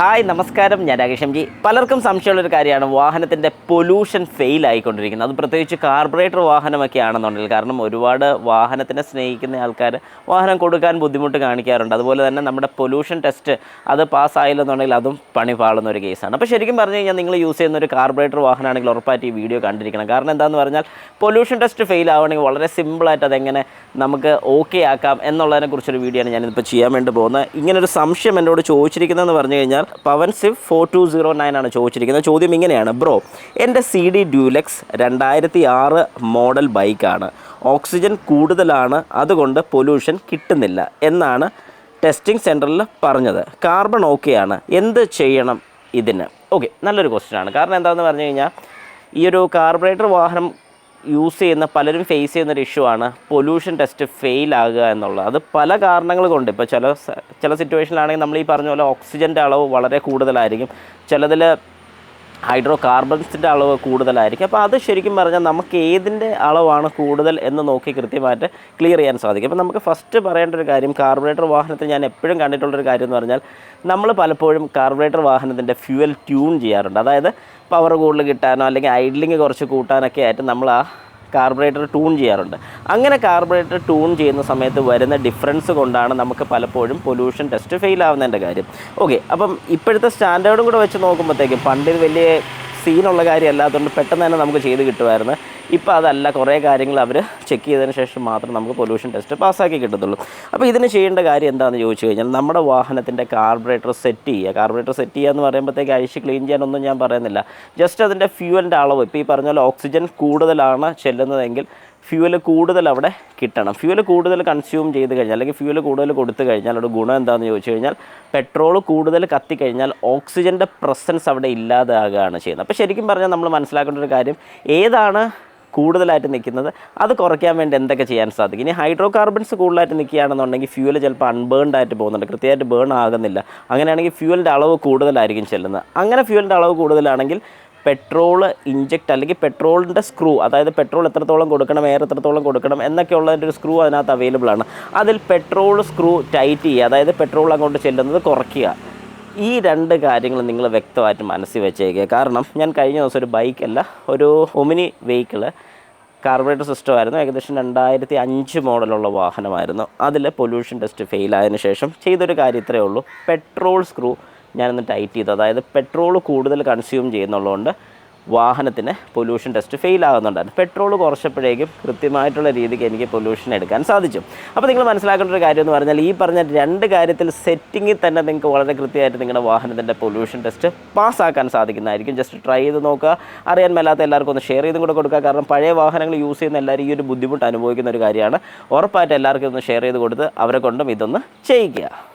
Hi നമസ്കാരം. ഞാൻ Rakesh G. പലർക്കും സംശയമുള്ളൊരു കാര്യമാണ്. വാഹനത്തിന്റെ പൊല്യൂഷൻ ഫെയിൽ ആയിക്കൊണ്ടിരിക്കുന്നത്. അത് പ്രത്യേകിച്ച് കാർബറേറ്റർ വാഹനമൊക്കെ ആണെന്നുണ്ടെങ്കിൽ കാരണം ഒരുപാട് വാഹനത്തിനെ സ്നേഹിക്കുന്ന ആൾക്കാർ വാഹനം കൊടുക്കാൻ ബുദ്ധിമുട്ട് കാണിക്കാറുണ്ട്. അതുപോലെ തന്നെ നമ്മുടെ പൊല്യൂഷൻ ടെസ്റ്റ് അത് പാസ്സായില്ലെന്നുണ്ടെങ്കിൽ അതും പണി പാളുന്ന ഒരു കേസാണ്. അപ്പോൾ ശരിക്കും പറഞ്ഞു കഴിഞ്ഞാൽ നിങ്ങൾ യൂസ് ചെയ്യുന്ന ഒരു കാർബറേറ്റർ വാഹനമാണെങ്കിൽ ഉറപ്പായിട്ട് ഈ വീഡിയോ കണ്ടിരിക്കണം. കാരണം എന്താണെന്ന് പറഞ്ഞാൽ പൊല്യൂഷൻ ടെസ്റ്റ് ഫെയിൽ ആവുകയാണെങ്കിൽ വളരെ സിമ്പിളായിട്ട് അതെങ്ങനെ നമുക്ക് ഓക്കെ ആക്കാം എന്നുള്ളതിനെക്കുറിച്ചൊരു വീഡിയോ ആണ് ഞാനിപ്പോൾ ചെയ്യാൻ വേണ്ടി പോകുന്നത്. ഇങ്ങനൊരു സംശയം എന്നോട് ചോദിച്ചിരിക്കുന്നതെന്ന് പറഞ്ഞു കഴിഞ്ഞാൽ പവൻ സിവ് ഫോർ ടു സീറോ നയൻ ആണ് ചോദിച്ചിരിക്കുന്നത്. ചോദ്യം ഇങ്ങനെയാണ്. ബ്രോ എന്റെ സി ഡി ഡ്യൂലക്സ് രണ്ടായിരത്തി ആറ് മോഡൽ ബൈക്കാണ്. ഓക്സിജൻ കൂടുതലാണ് അതുകൊണ്ട് പൊല്യൂഷൻ കിട്ടുന്നില്ല എന്നാണ് ടെസ്റ്റിംഗ് സെന്ററിൽ പറഞ്ഞത്. കാർബൺ ഓക്കെയാണ് എന്ത് ചെയ്യണം ഇതിന്? ഓക്കെ നല്ലൊരു ക്വസ്റ്റ്യൻ ആണ്. കാരണം എന്താണെന്ന് പറഞ്ഞു കഴിഞ്ഞാൽ ഈ ഒരു കാർബറേറ്റർ വാഹനം യൂസ് ചെയ്യുന്ന പലരും ഫേസ് ചെയ്യുന്ന ഒരു ഇഷ്യൂ ആണ് പൊല്യൂഷൻ ടെസ്റ്റ് ഫെയിൽ ആകുക എന്നുള്ളത്. അത് പല കാരണങ്ങൾ കൊണ്ട്. ഇപ്പോൾ ചില ചില സിറ്റുവേഷനിലാണെങ്കിൽ നമ്മൾ ഈ പറഞ്ഞ പോലെ ഓക്സിജന്റെ അളവ് വളരെ കൂടുതലായിരിക്കും. ചിലതിൽ ഹൈഡ്രോ കാർബൺസിന്റെ അളവ് കൂടുതലായിരിക്കും. അപ്പോൾ അത് ശരിക്കും പറഞ്ഞാൽ നമുക്ക് ഏതിന്റെ അളവാണ് കൂടുതൽ എന്ന് നോക്കി കൃത്യമായിട്ട് ക്ലിയർ ചെയ്യാൻ സാധിക്കും. അപ്പോൾ നമുക്ക് ഫസ്റ്റ് പറയേണ്ട ഒരു കാര്യം കാർബറേറ്റർ വാഹനത്തിൽ ഞാൻ എപ്പോഴും കണ്ടിട്ടുള്ളൊരു കാര്യം എന്ന് പറഞ്ഞാൽ നമ്മൾ പലപ്പോഴും കാർബറേറ്റർ വാഹനത്തിന്റെ ഫ്യൂവൽ ട്യൂൺ ചെയ്യാറുണ്ട്. അതായത് പവർ കൂടുതൽ കിട്ടാനോ അല്ലെങ്കിൽ ഐഡ്ലിങ് കുറച്ച് കൂട്ടാനൊക്കെ ആയിട്ട് നമ്മൾ ആ കാർബറേറ്റർ ട്യൂൺ ചെയ്യാറുണ്ട്. അങ്ങനെ കാർബറേറ്റർ ട്യൂൺ ചെയ്യുന്ന സമയത്ത് വരുന്ന ഡിഫറൻസ് കൊണ്ടാണ് നമുക്ക് പലപ്പോഴും പൊല്യൂഷൻ ടെസ്റ്റ് ഫെയിൽ ആവുന്നതിന്റെ കാര്യം. ഓക്കെ അപ്പം ഇപ്പോഴത്തെ സ്റ്റാൻഡേർഡും കൂടെ വെച്ച് നോക്കുമ്പോഴത്തേക്കും പണ്ട് വലിയ സീനുള്ള കാര്യം അല്ലാത്തതുകൊണ്ട് പെട്ടെന്ന് തന്നെ നമുക്ക് ചെയ്ത് കിട്ടുമായിരുന്നു. ഇപ്പോൾ അതല്ല കുറേ കാര്യങ്ങൾ അവർ ചെക്ക് ചെയ്തതിന് ശേഷം മാത്രം നമുക്ക് പൊല്യൂഷൻ ടെസ്റ്റ് പാസ്സാക്കി കിട്ടത്തുള്ളൂ. അപ്പോൾ ഇതിന് ചെയ്യേണ്ട കാര്യം എന്താണെന്ന് ചോദിച്ചു കഴിഞ്ഞാൽ നമ്മുടെ വാഹനത്തിന്റെ കാർബറേറ്റർ സെറ്റ് ചെയ്യുക. കാർബറേറ്റർ സെറ്റ് ചെയ്യുക എന്ന് പറയുമ്പോഴത്തേക്ക് അഴിച്ച് ക്ലീൻ ചെയ്യാനൊന്നും ഞാൻ പറയുന്നില്ല. ജസ്റ്റ് അതിന്റെ ഫ്യൂവലിന്റെ അളവ്. ഇപ്പോൾ ഈ പറഞ്ഞ പോലെ ഓക്സിജൻ കൂടുതലാണ് ചെല്ലുന്നതെങ്കിൽ ഫ്യൂവൽ കൂടുതൽ അവിടെ കിട്ടണം. ഫ്യൂവൽ കൂടുതൽ കൺസ്യൂം ചെയ്ത് കഴിഞ്ഞാൽ അല്ലെങ്കിൽ ഫ്യൂവൽ കൂടുതൽ കൊടുത്തു കഴിഞ്ഞാൽ അവിടെ ഗുണം എന്താണെന്ന് ചോദിച്ചു കഴിഞ്ഞാൽ പെട്രോൾ കൂടുതൽ കത്തിക്കഴിഞ്ഞാൽ ഓക്സിജന്റെ പ്രസൻസ് അവിടെ ഇല്ലാതാകുകയാണ് ചെയ്യുന്നത്. അപ്പോൾ ശരിക്കും പറഞ്ഞാൽ നമ്മൾ മനസ്സിലാക്കേണ്ട ഒരു കാര്യം ഏതാണ് കൂടുതലായിട്ട് നിൽക്കുന്നത്. അത് കുറയ്ക്കാൻ വേണ്ടി എന്തൊക്കെ ചെയ്യാൻ സാധിക്കും? ഇനി ഹൈഡ്രോ കാർബൺസ് കൂടുതലായിട്ട് നിൽക്കുകയാണെന്നുണ്ടെങ്കിൽ ഫ്യൂവൽ ചിലപ്പോൾ അൺബേൺഡ് ആയിട്ട് പോകുന്നുണ്ട്. കൃത്യമായിട്ട് ബേൺ ആകുന്നില്ല. അങ്ങനെയാണെങ്കിൽ ഫ്യൂവലിന്റെ അളവ് കൂടുതലായിരിക്കും ചെല്ലുന്നത്. അങ്ങനെ ഫ്യൂവലിന്റെ അളവ് കൂടുതലാണെങ്കിൽ പെട്രോൾ ഇഞ്ചക്റ്റ് അല്ലെങ്കിൽ പെട്രോളിന്റെ സ്ക്രൂ അതായത് പെട്രോൾ എത്രത്തോളം കൊടുക്കണം എയർ എത്രത്തോളം കൊടുക്കണം എന്നൊക്കെ ഒരു സ്ക്രൂ അതിനകത്ത് അവൈലബിൾ ആണ്. അതിൽ പെട്രോൾ സ്ക്രൂ ടൈറ്റ് ചെയ്യുക അതായത് പെട്രോൾ അങ്ങോട്ട് ചെല്ലുന്നത് കുറയ്ക്കുക. ഈ രണ്ട് കാര്യങ്ങൾ നിങ്ങൾ വ്യക്തമായിട്ട് മനസ്സിൽ വെച്ചേക്കുക. കാരണം ഞാൻ കഴിഞ്ഞ ദിവസം ഒരു ബൈക്കല്ല ഒരു ഒമിനി വെഹിക്കിൾ കാർബറേറ്റർ സിസ്റ്റം ആയിരുന്നു. ഏകദേശം രണ്ടായിരത്തി അഞ്ച് മോഡലുള്ള വാഹനമായിരുന്നു. അതിൽ പൊല്യൂഷൻ ടെസ്റ്റ് ഫെയിൽ ആയതിനു ശേഷം ചെയ്തൊരു കാര്യം ഇത്രയേ ഉള്ളൂ. പെട്രോൾ സ്ക്രൂ ഞാനൊന്ന് ടൈറ്റ് ചെയ്തു. അതായത് പെട്രോൾ കൂടുതൽ കൺസ്യൂം ചെയ്യുന്നുള്ളതുകൊണ്ട് വാഹനത്തിന് പൊല്യൂഷൻ ടെസ്റ്റ് ഫെയിൽ ആകുന്നുണ്ടായിരുന്നു. പെട്രോൾ കുറച്ചപ്പോഴേക്കും കൃത്യമായിട്ടുള്ള രീതിക്ക് എനിക്ക് പൊല്യൂഷൻ എടുക്കാൻ സാധിച്ചു. അപ്പോൾ നിങ്ങൾ മനസ്സിലാക്കേണ്ട ഒരു കാര്യം എന്ന് പറഞ്ഞാൽ ഈ പറഞ്ഞ രണ്ട് കാര്യത്തിൽ സെറ്റിങ്ങിൽ തന്നെ നിങ്ങൾക്ക് വളരെ കൃത്യമായിട്ട് നിങ്ങളുടെ വാഹനത്തിന്റെ പൊല്യൂഷൻ ടെസ്റ്റ് പാസ്സാക്കാൻ സാധിക്കുന്നതായിരിക്കും. ജസ്റ്റ് ട്രൈ ചെയ്ത് നോക്കുക. അറിയാൻ മേലാത്ത എല്ലാവർക്കും ഒന്ന് ഷെയർ ചെയ്തും കൂടെ കൊടുക്കുക. കാരണം പഴയ വാഹനങ്ങൾ യൂസ് ചെയ്യുന്ന എല്ലാവരും ഈ ഒരു ബുദ്ധിമുട്ട് അനുഭവിക്കുന്ന ഒരു കാര്യമാണ്. ഉറപ്പായിട്ട് എല്ലാവർക്കും ഒന്ന് ഷെയർ ചെയ്ത് കൊടുത്ത് അവരെ കൊണ്ടും ഇതൊന്ന് ചെയ്യിക്കുക.